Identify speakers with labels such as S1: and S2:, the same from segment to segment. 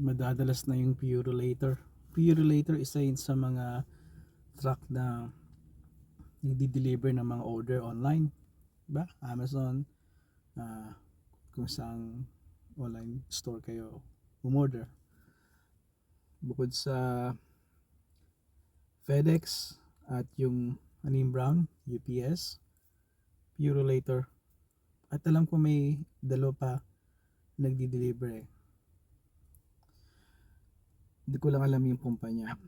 S1: madadalas na yung Purolator. Purolator isa yun sa mga truck na nagdi-deliver ng mga order online. Ba? Amazon, ah, kung saan online store kayo umorder. Bukod sa FedEx at yung Anim Brown, UPS, Purolator. At alam ko may dalo pa nagdi-deliver eh. Hindi ko lang alam yung kumpanya.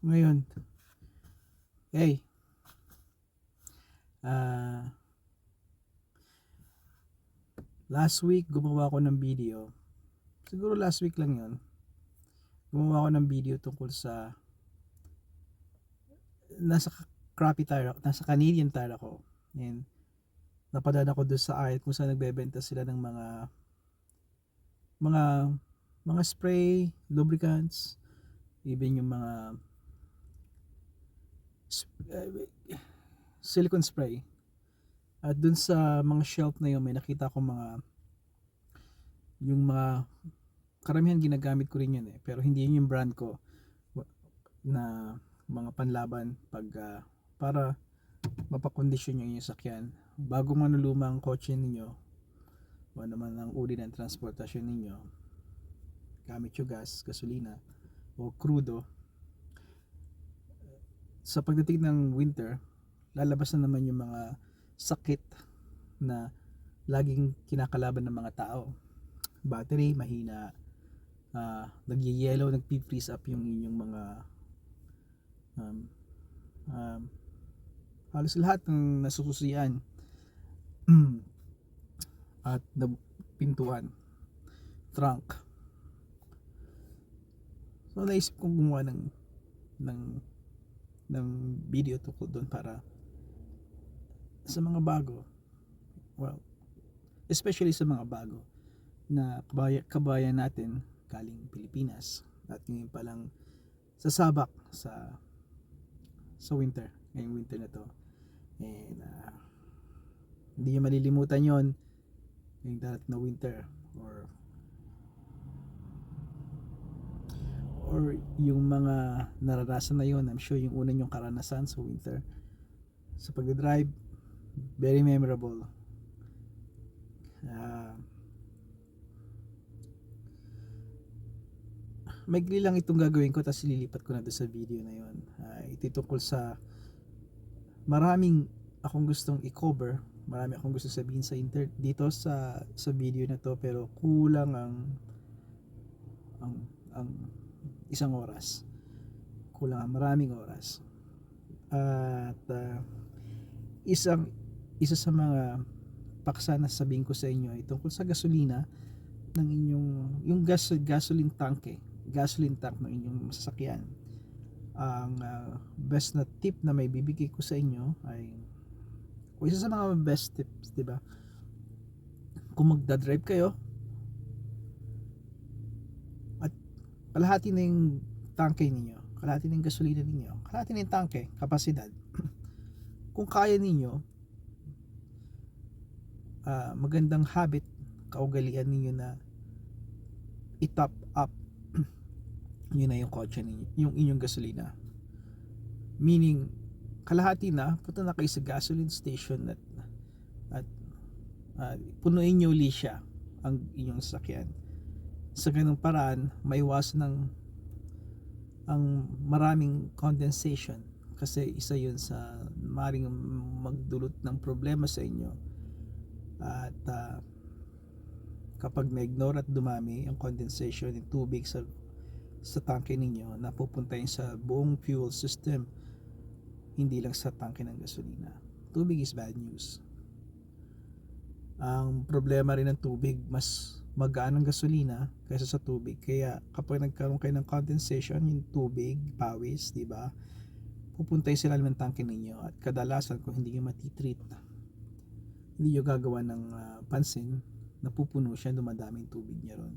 S1: Ngayon, hey, ah, last week gumawa ako ng video. Siguro last week lang yon. Gumawa ako ng video tungkol sa nasa crappy tire nasa Canadian tire ako. And napadaan ako doon sa aisle kung saan nagbebenta sila ng mga mga mga spray, lubricants, even yung mga eh, silicone spray. At dun sa mga shelf na yun, may nakita ko mga yung mga karamihan ginagamit ko rin yun eh. Pero hindi yun yung brand ko na mga panlaban pag ah, para mapakondisyon yung inyong sakyan. Bago man lumang kotse ninyo, o naman ang uri ng transportasyon ninyo, gamit yung gas, gasolina, o crudo, sa pagdating ng winter, lalabas na naman yung mga sakit na laging kinakalaban ng mga tao. Battery, mahina, uh, nagyayellow, nagpi-freeze up yung inyong mga um, um, halos lahat ng nasususian at na pintuan trunk so naisip kong gumawa ng ng ng video tungkol doon para sa mga bago well especially sa mga bago na kabaya, kabayan natin galing Pilipinas at ngayon pa lang sasabak sa sa winter ngayong winter na to. And uh, hindi nyo malilimutan yon yung darating na winter or or yung mga naranasan na yon I'm sure yung una yung karanasan sa winter. Sa pagdadrive very memorable. Uh, maigli lang itong gagawin ko tapos lilipat ko na doon sa video na yon uh, itutungkol sa maraming akong gustong i-cover marami akong gusto sabihin sa inter dito sa sa video na to pero kulang ang ang ang isang oras. Kulang ang maraming oras. At uh, isang isa sa mga paksa na sabihin ko sa inyo ay tungkol sa gasolina ng inyong yung gas gasoline tank eh, gasoline tank ng inyong sasakyan. Ang uh, best na tip na may bibigay ko sa inyo ay o isa sa mga best tips, 'di ba? Kung magda-drive kayo kalahati na yung tangke ninyo, kalahati na yung gasolina ninyo, kalahati na yung tangke, kapasidad. Kung kaya ninyo, uh, magandang habit, kaugalian ninyo na i-top up yun na yung kotse ninyo, yung inyong gasolina. Meaning, kalahati na, punta na kayo sa gasoline station at, at uh, punuin nyo uli siya ang inyong sasakyan. Sa ganung paraan, maiwasan ng ang maraming condensation kasi isa yun sa maring magdulot ng problema sa inyo at uh, kapag na-ignore at dumami ang condensation ng tubig sa sa tangke ninyo napupunta yun sa buong fuel system hindi lang sa tangke ng gasolina. Tubig is bad news. Ang problema rin ng tubig, mas magaan ang gasolina kaysa sa tubig. Kaya kapag nagkaroon kayo ng condensation, yung tubig, pawis, di ba? Pupunta yung sila ng tangke ninyo at kadalasan kung hindi nyo matitreat, hindi nyo gagawa ng uh, pansin, napupuno siya, dumadami yung tubig niya ron.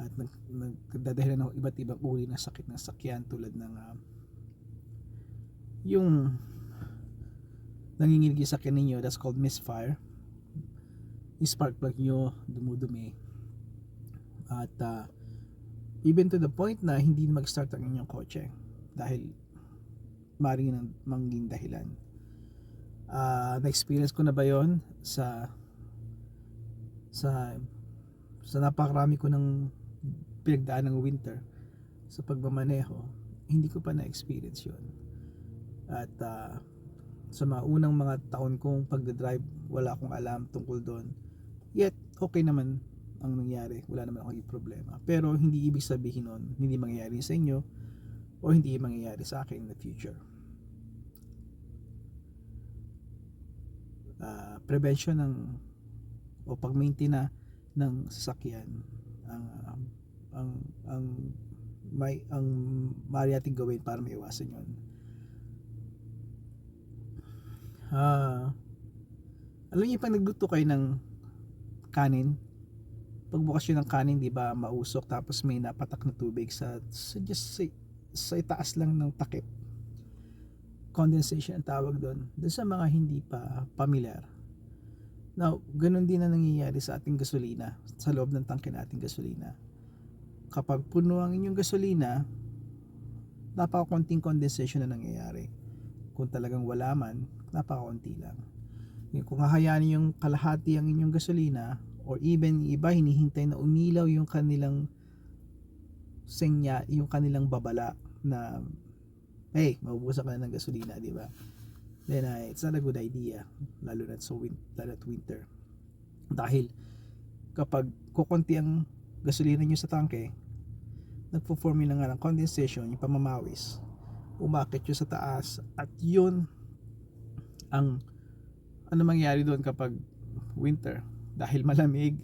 S1: At nag, nagdadahilan ng iba't ibang uri ng sakit ng sakyan tulad ng uh, yung nanginginig sa akin ninyo that's called misfire yung spark plug nyo dumudumi at uh, even to the point na hindi mag-start ang inyong kotse dahil maring nang mangging dahilan. Ah, na-experience ko na ba 'yon sa sa sa napakarami ko ng pinagdaan ng winter sa pagmamaneho, hindi ko pa na-experience 'yon. At ah, sa mga unang mga taon kong pagdadrive, wala akong alam tungkol doon. Yet, okay naman ang nangyari. Wala naman akong problema. Pero hindi ibig sabihin nun, hindi mangyayari sa inyo o hindi mangyayari sa akin in the future. Ah, prevention ng o pag-maintain na ng sasakyan ang ang ang, may ang maaari nating gawin para maiwasan 'yon. Ah, alam niyo pag nagluto kayo ng kanin, pagbukas yun ng kanin, di ba, mausok tapos may napatak na tubig sa, sa just sa, sa itaas lang ng takip. Condensation ang tawag doon. Doon sa mga hindi pa familiar. Now, ganun din na nangyayari sa ating gasolina, sa loob ng tangke nating gasolina. Kapag puno ang inyong gasolina, napakakunting condensation na nangyayari. Kung talagang wala man, napakaunti lang. Kung hahayaan yung kalahati ang inyong gasolina, or even iba hinihintay na umilaw yung kanilang senya, yung kanilang babala na hey, maubusan ka na ng gasolina, di ba? Then uh, it's not a good idea, lalo na sa win- lalo at winter. Dahil kapag kukunti ang gasolina nyo sa tangke, nagpo-form na nga ng condensation, yung pamamawis, umakit yun sa taas, at yun ang ano mangyari doon kapag winter? Dahil malamig.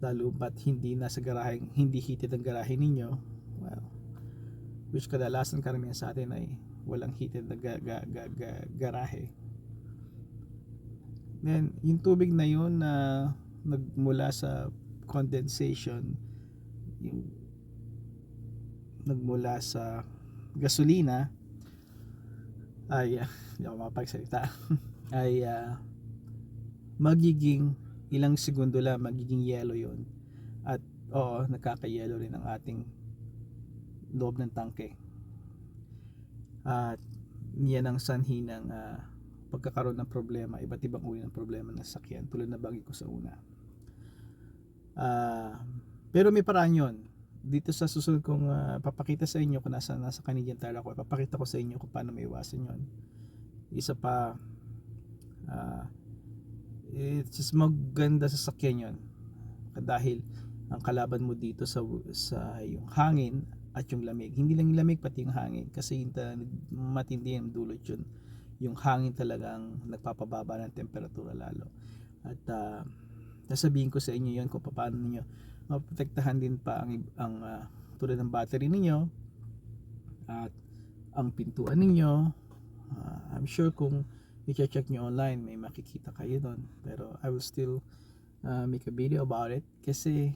S1: Lalo ba't hindi nasa garahe hindi heated ang garahe ninyo? Well which kadalasan karamihan sa atin ay walang heated na ga, ga, ga, ga, garahe. Then yung tubig na yun na nagmula sa condensation yung nagmula sa gasolina ay uh, hindi ako mapagsalita ay uh, magiging ilang segundo lang magiging yellow yon at oo nakaka-yellow rin ang ating loob ng tangke. At yan ang sanhi ng uh, pagkakaroon ng problema iba't ibang uri ng problema ng sakyan tulad na bagi ko sa una. Uh, pero may paraan yon dito sa susunod kong uh, papakita sa inyo kung nasa, nasa Canadian Tire ako papakita ko sa inyo kung paano may iwasan yon isa pa uh, it's just maganda sa sakyan yon dahil ang kalaban mo dito sa sa yung hangin at yung lamig. Hindi lang yung lamig pati yung hangin. Kasi yung matindi yung dulot yun. Yung hangin talagang nagpapababa ng temperatura lalo. At uh, sasabihin ko sa inyo yon kung paano niyo maprotektahan din pa ang ang uh, tulad ng battery ninyo at ang pintuan ninyo. Uh, I'm sure kung i-check nyo online may makikita kayo doon pero I will still uh, make a video about it. Kasi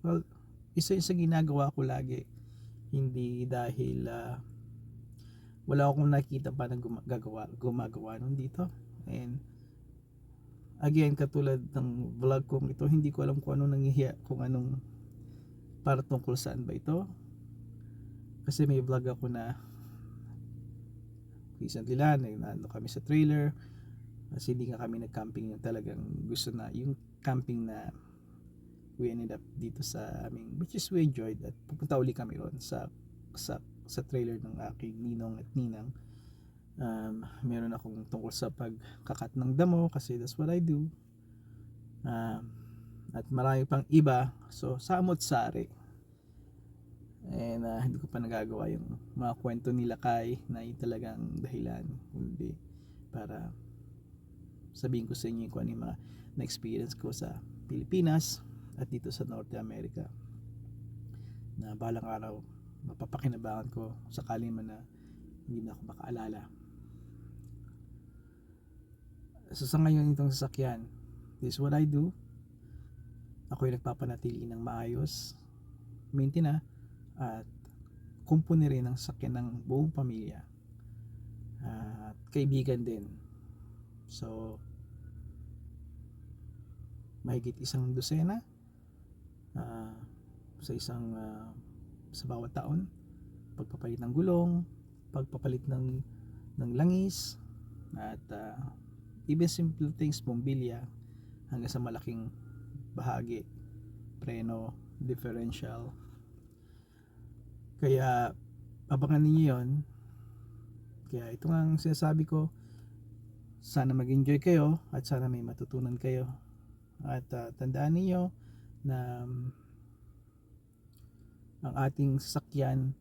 S1: well isa yung sa ginagawa ko lagi. Hindi dahil uh, wala akong nakita pa na gumagawa, gumagawa nun dito. And again katulad ng vlog kong ito hindi ko alam kung ano nangihiya kung anong para tungkol saan ba ito. Kasi may vlog ako na recently lang ano kami sa trailer. Kasi hindi nga kami nag-camping yung talagang gusto na yung camping na we ended up dito sa aming which is we enjoyed at pupunta uli kami ron sa sa sa trailer ng aking ninong at ninang. Um, meron akong tungkol sa pagkakat ng damo kasi that's what I do. Um, at marami pang iba. So samot sari and uh, hindi ko pa nagagawa yung mga kwento nila kay na yung talagang dahilan. Kundi para sabihin ko sa inyo kung ano yung mga na-experience ko sa Pilipinas at dito sa North America. Na balang araw mapapakinabangan ko sakali man na hindi na ako makaalala. So sa ngayon itong sasakyan this is what I do. Ako yung nagpapanatili ng maayos. Maintain at kumpuni rin ng sakyan ng buong pamilya at kaibigan din. So mahigit isang dosena uh, sa isang ah, sa bawat taon. Pagpapalit ng gulong pagpapalit ng ng langis at ah, even simple things bombilya hanggang sa malaking bahagi. Preno differential kaya abangan ninyo yon kaya ito nga ang sinasabi ko. Sana mag-enjoy kayo at sana may matutunan kayo. At ah, tandaan niyo na um, ang ating sasakyan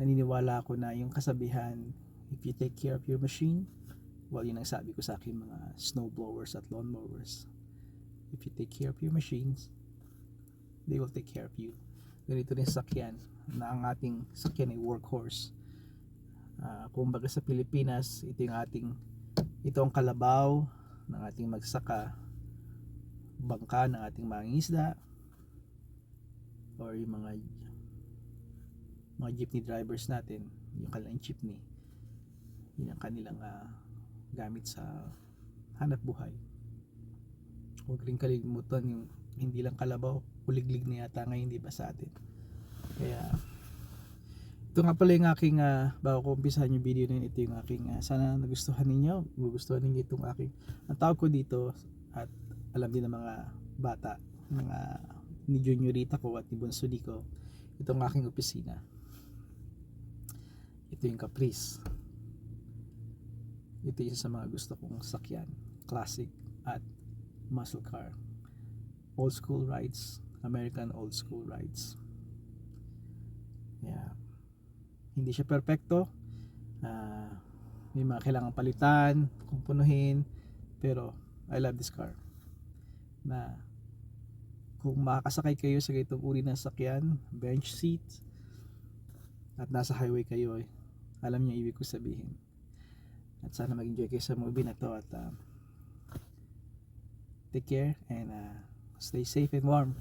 S1: naniniwala ako na yung kasabihan if you take care of your machine well yun ang sabi ko sa akin mga snow blowers at lawn mowers. If you take care of your machines they will take care of you. Ganito rin sasakyan na ang ating sakyan ay workhorse. Uh, kumbaga sa Pilipinas ito yung ating ito ang kalabaw ng ating magsaka bangka ng ating mangingisda or yung mga mga jeepney drivers natin yung kanilang jeepney. Yun ang kanilang ah, gamit sa hanap buhay. Huwag rin kalimutan yung hindi lang kalabaw uliglig na yata ngayon di ba sa atin kaya ito nga pala yung aking ah, bago ko umpisahan yung video na yun ito yung aking ah, sana nagustuhan ninyo gugustuhan ninyo itong aking ang tawag ko dito at alam din ng mga bata mga ni juniorita ko at ni bunso ko itong aking opisina. Ito yung Caprice. Ito yung sa mga gusto kong sakyan classic at muscle car. Old school rides American old school rides yeah. Hindi siya perfecto. Ah, may mga kailangan palitan kumpunuhin pero I love this car. Na kung makakasakay kayo sa ganitong uri ng sakyan bench seat at nasa highway kayo eh, alam niyo ibig ko sabihin. At sana mag-enjoy kayo sa movie na to at um, take care and uh, stay safe and warm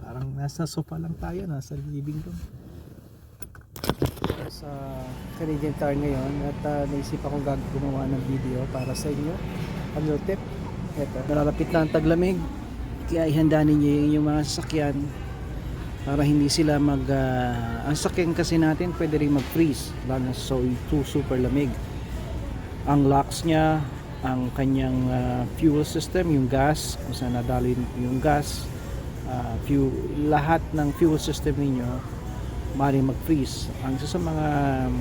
S1: parang nasa sofa lang tayo nasa living room. Sa Canadian Tire ngayon at uh, naisip akong gumawa ng video para sa inyo. A little tip? Eto nararapit na ang taglamig. Kaya ihanda ninyo yung mga sasakyan para hindi sila mag ah, ang sakyan kasi natin pwede rin mag freeze lalo so too super lamig. Ang locks niya ang kanyang ah, fuel system yung gas kung saan nadali yung gas ah, fuel, lahat ng fuel system ninyo maaaring mag-freeze. Ang isa sa mga um,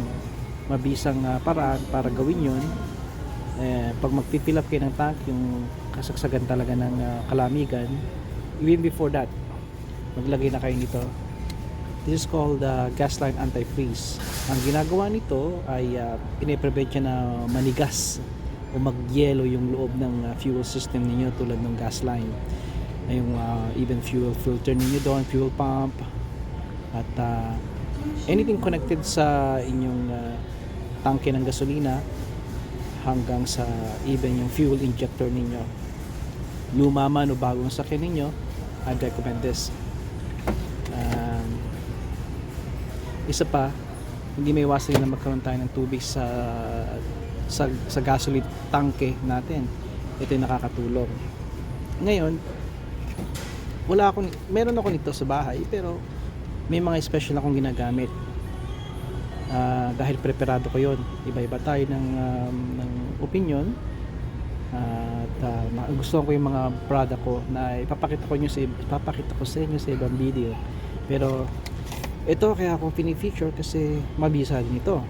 S1: mabisang ah, paraan para gawin yun, eh, pag mag-fill up kayo ng tank, yung kasagsagan talaga ng ah, kalamigan, even before that, maglagay na kayo nito. This is called uh, gas line anti-freeze. Ang ginagawa nito ay uh, piniprevent siya na manigas o magyelo yung loob ng uh, fuel system ninyo tulad ng gas line. Yung uh, even fuel filter ninyo doon, fuel pump, at uh, anything connected sa inyong uh, tangke ng gasolina hanggang sa even yung fuel injector ninyo. Luma man o bagong sakyan ninyo I'd recommend this. Um, isa pa hindi may iwasan na magkaroon tayo ng tubig sa sa, sa gasoline tanke natin. Ito yung nakakatulong. Ngayon wala akong meron ako nito sa bahay pero may mga special akong ginagamit. Ah, dahil preparado ko yon iba-iba tayo ng, um, ng opinion. At uh, gusto ko yung mga product ko na ipapakita ko nyo sa ipapakita ko sa inyo sa ibang video. Pero ito kaya ako pinifeature kasi mabisa din ito.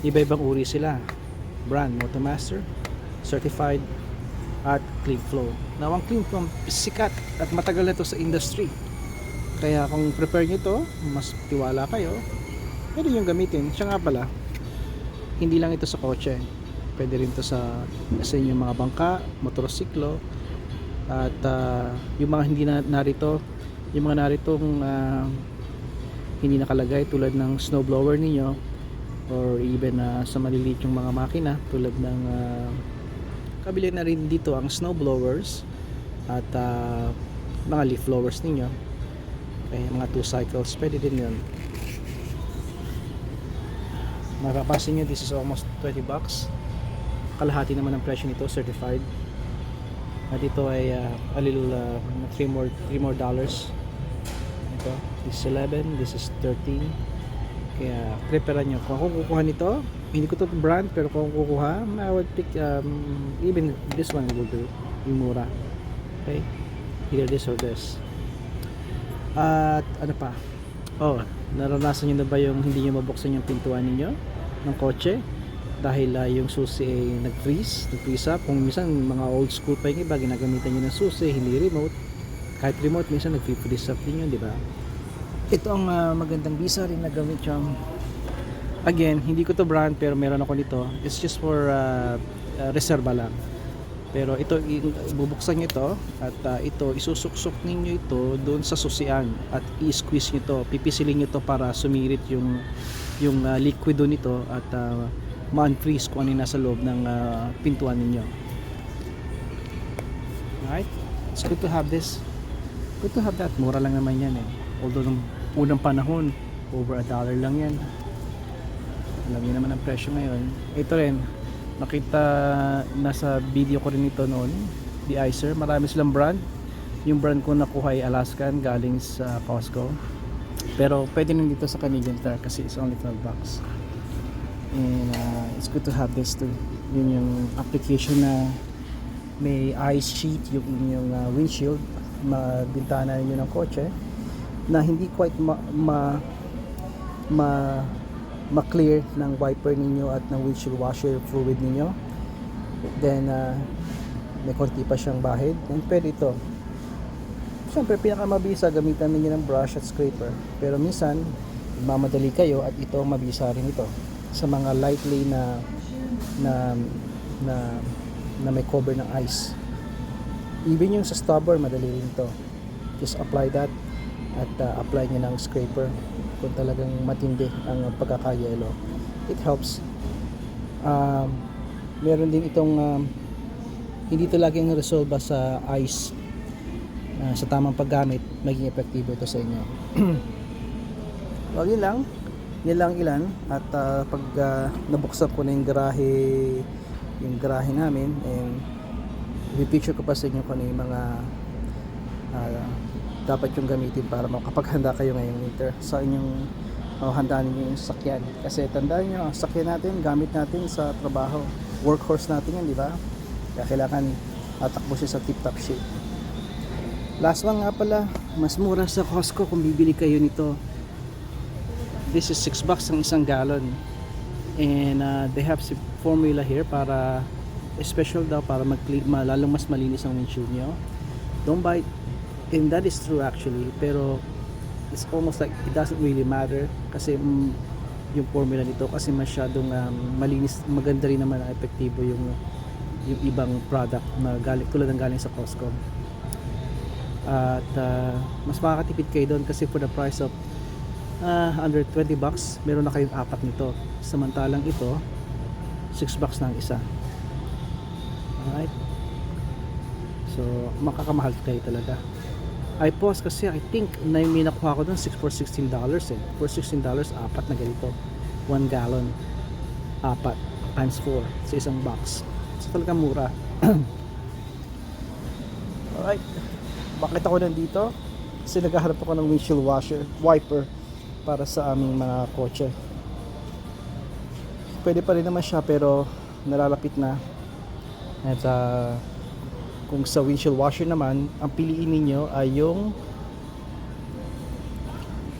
S1: Iba-ibang uri sila. Brand Motomaster certified at Clean Flow. Now ang Clean Flow sikat at matagal na ito sa industry. Kaya kung prepare nyo to mas tiwala kayo pwede nyo gamitin. Siya nga pala hindi lang ito sa kotse. Pwede rin to sa sa inyong mga bangka motorsiklo at ah, yung mga hindi na narito yung mga naritong ah, hindi nakalagay tulad ng snowblower ninyo or even ah, sa maliliit yung mga makina tulad ng uh, kabili na rin dito ang snowblowers at ah, mga leaf blowers ninyo. Okay, mga 2 cycles pwede din yun. Mapapasin nyo this is almost 20 bucks. Kalahati naman ang presyo nito certified. At ito ay uh, a little uh, 3 more 3 more dollars. This is 11, this is 13. Kaya prepare nyo. Kung ako kukuha nito, hindi ko to brand pero kung kukuha, I would pick um, even this one will do. Yung mura. Okay? Either this or this. At ano pa? Oh, naranasan nyo na ba yung hindi nyo mabuksan yung pintuan ninyo ng kotse? Dahil ah, yung susi ay nag-freeze, nag-freeze up. Kung minsan mga old school pa yung iba, ginagamitan nyo ng susi, hindi remote. Kahit remote, minsan nag-freeze up din yun, di ba? Ito ang ah, magandang visa rin na gamit yung Again, hindi ko to brand pero meron ako nito. It's just for uh, uh, reserva lang. Pero ito, bubuksan nyo ito at uh, ito, isusuksok ninyo ito doon sa susian at i-squeeze nyo ito. Pipisilin nyo ito para sumirit yung, yung uh, liquido nito at uh, ma-unfreeze kung ano yung nasa loob ng uh, pintuan ninyo. Alright? It's good to have this. Good to have that. Mura lang naman yan eh. Although nung unang panahon, over a dollar lang yan. Alam niyo naman ang presyo ngayon. Ito rin, nakita nasa video ko rin ito noon the Icer. Marami silang brand. Yung brand ko nakuha ay Alaskan galing sa Costco. Pero pwede rin dito sa Canadian Tire kasi it's only 12 bucks. And uh, it's good to have this too. Yun yung application na may ice sheet yung inyong uh, windshield. Mabintana ninyo ng kotse na hindi quite ma, ma, ma ma-clear ng wiper ninyo at ng windshield washer fluid ninyo. Then uh, may konti pa siyang bahid. Then pwede ito. Syempre pinakamabisa gamitan ninyo ng brush at scraper. Pero minsan mamadali kayo at ito mabisa rin ito. Sa mga lightly na na na, na may cover ng ice. Even yung sa stubber madali rin ito. Just apply that at uh, apply nyo ng scraper kung talagang matindi ang pagkakayelo. It helps. Um, meron din itong um, hindi ito laging resolve sa ice uh, sa tamang paggamit maging epektibo ito sa inyo. Well yun lang. Yun lang ilan. At uh, pag uh, nabuksan ko na yung garahe yung garahe namin and picture ko pa sa inyo kung ano yung mga uh, dapat yung gamitin para makapaghanda kayo ngayong winter. Sa inyong uh, handaan ninyo yung sakyan. Kasi tandaan nyo ang sakyan natin gamit natin sa trabaho. Workhorse natin yan di ba? Kaya kailangan atakbo siya sa tip top shape. Last one nga pala mas mura sa Costco kung bibili kayo nito. This is 6 bucks ang isang gallon. And uh, they have si formula here para special daw para mag lalong mas malinis ang windshield nyo don't buy and that is true actually. Pero it's almost like it doesn't really matter kasi mm, yung formula nito kasi masyadong um, malinis maganda rin naman ang epektibo yung yung ibang product na galing tulad ng galing sa Costco. At uh, mas makakatipid kayo doon kasi for the price of uh, under 20 bucks meron na kayong apat nito. Samantalang ito 6 bucks ang isa. Alright? So makakamahal kayo talaga I pause kasi I think na may nakuha ko doon 6 for 16 dollars eh. For 16 dollars apat na ganito. 1 gallon. Apat times 4 sa isang box. So talaga mura. Alright. Bakit ako nandito? Kasi naghahanap ako ng windshield washer wiper para sa aming mga kotse. Pwede pa rin naman siya pero nalalapit na. At uh, kung sa windshield washer naman, ang piliin ninyo ay yung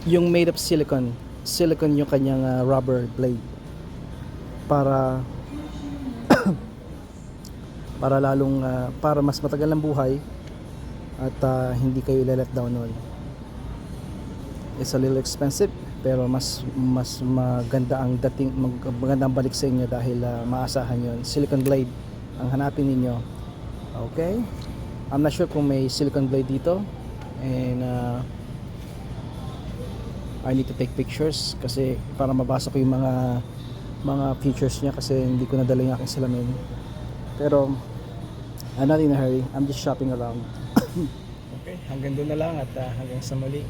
S1: yung made of silicone. Silicone yung kanyang uh, rubber blade. Para para lalong uh, para mas matagal ang buhay at uh, hindi kayo let down nun. It's a little expensive pero mas mas maganda ang dating mag, maganda ang balik sa inyo dahil uh, maasahan yon silicone blade ang hanapin ninyo Okay? I'm not sure kung may silicone blade dito. And uh, I need to take pictures kasi para mabasa ko yung mga mga features niya kasi hindi ko nadala yung aking salamin. Pero I'm not in a hurry. I'm just shopping around. okay, hanggang doon na lang at uh, hanggang sa muli.